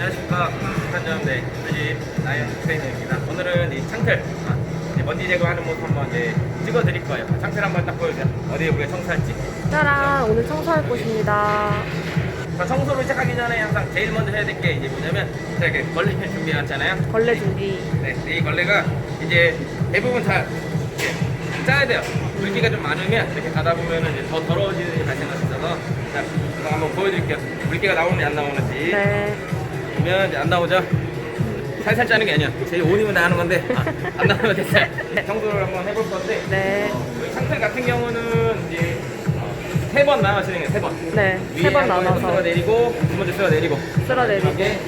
안녕하십니까. 네, 수집 나연 트레이너입니다. 오늘은 이 창틀, 아, 이제 먼지 제거하는 모습 한번 이제 찍어드릴 거예요. 창틀 한번 딱 보여주세요. 어디에 우리가 청소할지. 짜란 오늘 청소할 곳입니다. 자, 청소를 시작하기 전에 항상 제일 먼저 해야 될 게 이제 뭐냐면 제가 이렇게 걸레 준비해놨잖아요. 걸레 준비. 네, 이 걸레가 이제 대부분 다 이렇게 짜야 돼요. 물기가 좀 많으면 이렇게 가다 보면 이제 더 더러워지는 일이 발생할 수 있어서 자, 이거 한번 보여드릴게요. 물기가 나오는지 안 나오는지. 네. 보면 이제 안 나오죠? 살살 짜는 게 아니야. 제 5이면 다 하는 건데 아, 안 나오면 됐어요. 청소를 한번 해볼 건데 네. 저희 창틀 같은 경우는 이제 세 번 나눠지는 거예요. 세 번. 네. 위에 세번 한 번에 나눠서 쓸어 내리고 두 번째 쓸어 내리고 쓸어 내리고. 마지막에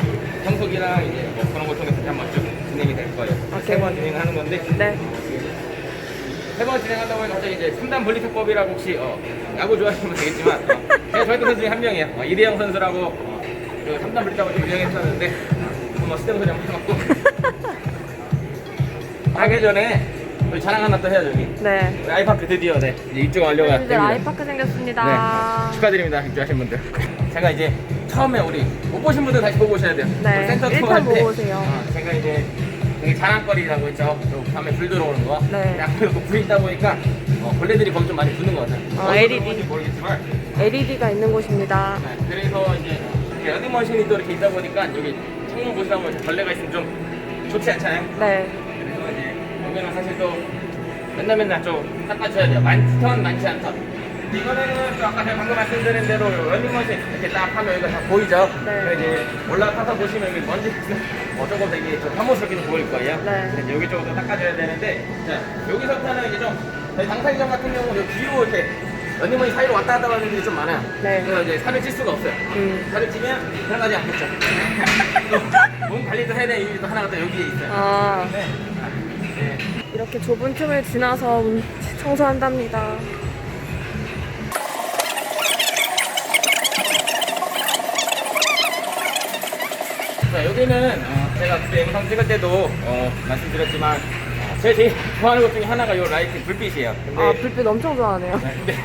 청소기랑 이제 뭐 그런 걸 통해서 한번 쭉 진행이 될 거예요. 오케이. 세 번 진행하는 건데 네. 세 번 진행한다고 해서 갑자기 이제 3단 분리수법이라고 혹시 어, 야구 좋아하시면 되겠지만 어, 제가 저희 선수 중에 한 명이에요. 어, 이대영 선수라고 어, 그 3단 분리수법을 좀 유행했었는데 어, 한번 스텝 소리 한번 해갖고 하기 전에 우리 자랑 하나 또 해야죠 여기 네. 우리 아이파크 드디어 네 이제 입주 완료가 이제 됩니다. 아이파크 생겼습니다. 네, 축하드립니다. 입주하신 분들. 제가 이제 처음에 우리 못 보신 분들 다시 보고 오셔야 돼요. 네, 우리 센터 일편 투어 할 때, 보고 오세요. 어, 제가 이제 되게 자랑거리라고 했죠. 또 밤에 불 들어오는 거. 네. 약간 불 있다 보니까 어, 벌레들이 거기 좀 많이 붙는 것 같아요. 어, LED. 모르겠지만. LED가 있는 곳입니다. 네, 그래서 이제 러닝머신이 또 이렇게 있다 보니까 여기 창문 보시다 보면 벌레가 있으면 좀 좋지 않잖아요. 네. 그래서 이제 여기는 사실 또 맨날 맨날 좀 닦아줘야 돼요. 많턴 많지 않던. 이번에는 또 아까 제가 방금 말씀드린 대로 러닝머신 이렇게 딱 하면 여기가 다 보이죠? 네. 그래서 이제 올라타서 보시면 여기 먼지 어, 조금 되게 좀 혐오스럽게 보일 거예요. 네. 여기 쪽으로 닦아줘야 되는데 자 여기서부터는 이제 좀 저희 당사이점 같은 경우는 여기 뒤로 이렇게 러닝머신 사이로 왔다 갔다 하는 일이 좀 많아요. 네. 그래서 이제 살을 찔 수가 없어요. 음. 살을 찌면 들어가지 않겠죠. 또몸 관리도 해야 되는 이유또 하나가 또 여기에 있어요. 아, 네. 네. 이렇게 좁은 틈을 지나서 음, 청소한답니다. 자, 여기는 어, 제가 그때 영상 찍을 때도 어, 말씀드렸지만 어, 제가 제일 좋아하는 것 중에 하나가 이 라이트 불빛이에요. 근데, 아, 불빛 엄청 좋아하네요. 네, 근데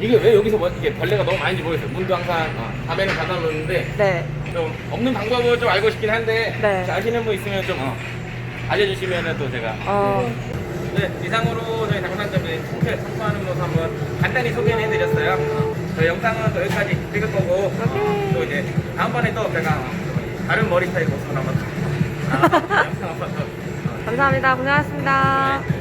이게 왜 여기서 뭐 이게 벌레가 너무 많은지 모르겠어요. 문도 항상 어, 밤에는 닫아놓는데 네. 좀 없는 방법을 좀 알고 싶긴 한데 네. 혹시 아시는 분 있으면 좀 어, 알려주시면 또 제가 어, 네, 이상으로 저희 장산점의 총체 참고하는 모습 한번 간단히 소개를 해드렸어요. 어, 저희 영상은 또 여기까지 찍을 거고 어, 또 이제 다음번에 또 제가 어, 다른 머리 스타일 모습을 한번 아, 감사합니다. 고생하셨습니다. 네.